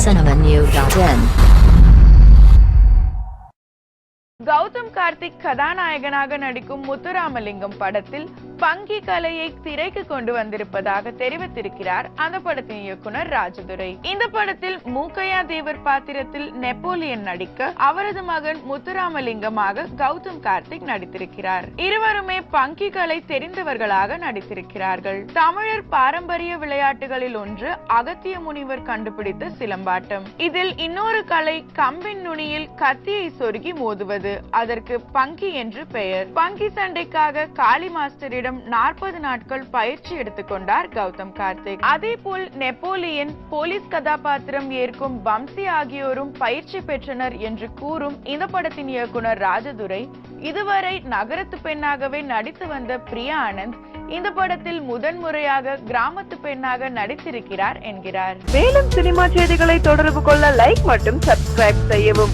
cinemanew.in Gautham Karthik கதாநாயகனாக நடிக்கும் முத்துராமலிங்கம் படத்தில் பங்கி கலையை திரைக்கு கொண்டு வந்திருப்பதாக தெரிவித்திருக்கிறார் அந்த படத்தின் இயக்குனர் ராஜதுரை. இந்த படத்தில் மூக்கையா தேவர் பாத்திரத்தில் நெப்போலியன் நடிக்க அவரது மகன் முத்துராமலிங்கமாக கௌதம் கார்த்திக் நடித்திருக்கிறார். இருவருமே பங்கி கலை தெரிந்தவர்களாக நடித்திருக்கிறார்கள். தமிழர் பாரம்பரிய விளையாட்டுகளில் ஒன்று அகத்திய முனிவர் கண்டுபிடித்த சிலம்பாட்டம். இதில் இன்னொரு கலை கம்பின் நுனியில் கத்தியை சொருகி மோதுவது. அதற்கு பங்கி என்று பெயர். பங்கி சண்டைக்காக காளி மாஸ்டரிடம் நாற்பது நாட்கள் பயிற்சி எடுத்துக்கொண்டார் கௌதம் கார்த்திக். அதே போல் நெப்போலியன் போலீஸ் கதாபாத்திரம் ஏற்கும் பம்சி ஆகியோரும் பயிற்சி பெற்றனர் என்று கூறும் இந்த படத்தின் இயக்குனர் ராஜதுரை இதுவரை நகரத்து பெண்ணாகவே நடித்து வந்த பிரியா ஆனந்த் இந்த படத்தில் முதன்முறையாக கிராமத்து பெண்ணாக நடித்திருக்கிறார் என்கிறார். மேலும் சினிமா செய்திகளை தொடர்பு கொள்ள லைக் மற்றும் சப்ஸ்கிரைப் செய்யவும்.